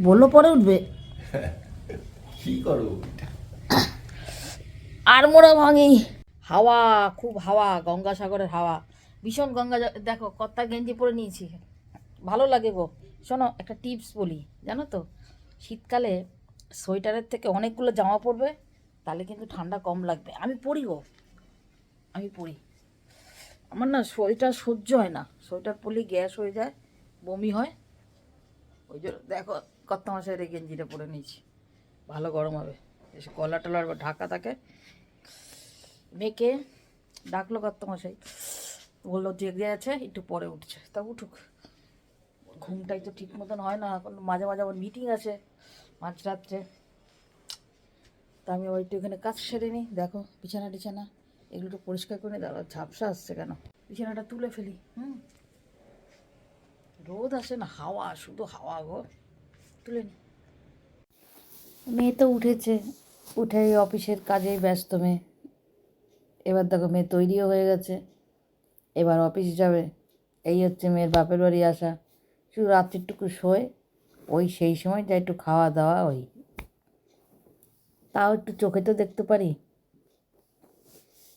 বলল পরে উঠবে। কি করো আর মোড়া ভাঙি। হাওয়া খুব হাওয়া গঙ্গাসাগরের হাওয়া। ভীষণ গঙ্গা দেখো কত্তা গেঞ্জি পরে নিয়েছি। ভালো লাগে গো। শোনো একটা টিপস বলি জানো তো? শীতকালে সোয়েটারের থেকে অনেকগুলো জামা পরবে তাহলে কিন্তু ঠান্ডা কম লাগবে। আমি পরি গো। আমি পরি। আমার না সোয়েটার সহ্য হয় না। সোয়েটার পরলে গ্যাস হয়ে যায় বমি হয়। ওই জন্য দেখো কত মাসের এই গেঞ্জিটা পরে নিয়েছি। ভালো গরম হবে। এসে কলা টলার ঢাকা থাকে মেয়েকে ডাকলো কত বলল, জেগে আছে, একটু পরে উঠছে। তা উঠুক। ঘুমটাই তো ঠিক মতন হয় না। এখন মাঝে মাঝে আমার মিটিং আছে মাঝরাত্রে তা আমি ওই একটু এখানে কাজ সেরে নিই। দেখো বিছানা টিছানা এগুলো পরিষ্কার করে দাঁড়া ঝাপসা আসছে কেন? বিছানাটা তুলে ফেলি, হুম? রোদ আসে না, হাওয়া, শুধু হাওয়া গো। তুলে নি। মেয়ে তো উঠেছে, উঠে অফিসের কাজেই ব্যস্ত মেয়ে। এবার দেখো মেয়ে তৈরিও হয়ে গেছে, এবার অফিস যাবে। এই হচ্ছে মেয়ের বাপের বাড়ি আসা। শুধু রাত্রিটুকু শোয়, ওই সেই সময় যা একটু খাওয়া দাওয়া ওই। তাও একটু চোখে তো দেখতে পারি।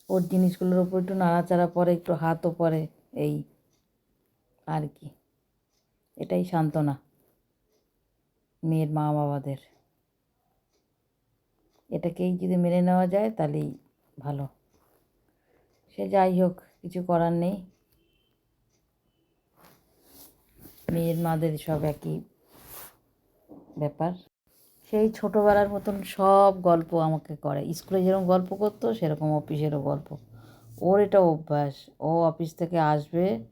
ওর জিনিসগুলোর ওপর একটু নাড়াচাড়া পরে একটু হাতও পরে, এই আর কি। এটাই সান্ত্বনা মেয়ের মা বাবাদের। এটাকেই যদি মেনে নেওয়া যায় তাহলেই ভালো। সে যাই হোক, কিছু করার নেই। মেয়ের মাদের সব একই ব্যাপার। সেই ছোটোবেলার মতন সব গল্প আমাকে করে। স্কুলে যেরকম গল্প করতো, সেরকম অফিসেরও গল্প। ওর এটা অভ্যাস। ও অফিস থেকে আসবে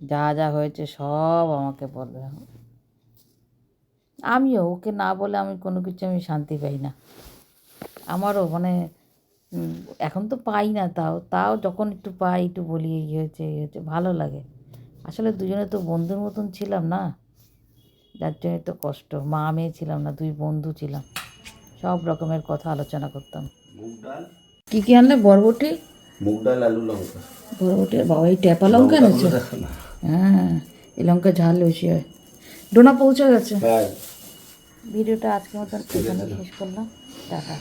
যা যা হয়েছে সব আমাকে বলবে। আমিও ওকে না বলে আমি কোনো কিছু আমি শান্তি পাই না। আমারও মানে এখন তো পাই না তাও তাও যখন একটু পাই একটু বলি এই হয়েছে এই হয়েছে ভালো লাগে। আসলে দুজনে তো বন্ধুর মতন ছিলাম না যার জন্য তো কষ্ট। মা মেয়ে ছিলাম না দুই বন্ধু ছিলাম। সব রকমের কথা আলোচনা করতাম। মুগ ডাল? কী কী আনলে? বরবটি? মুগ ডাল আলু লঙ্কা। বরবটি বাবা এই ট্যাপা লঙ্কা এনেছে? হ্যাঁ এই লঙ্কা ঝাল বেশি হয়। ডোনা পৌঁছে গেছে। হ্যাঁ। ভিডিওটা আজকে মতন এখানে শেষ করলাম। টাটা।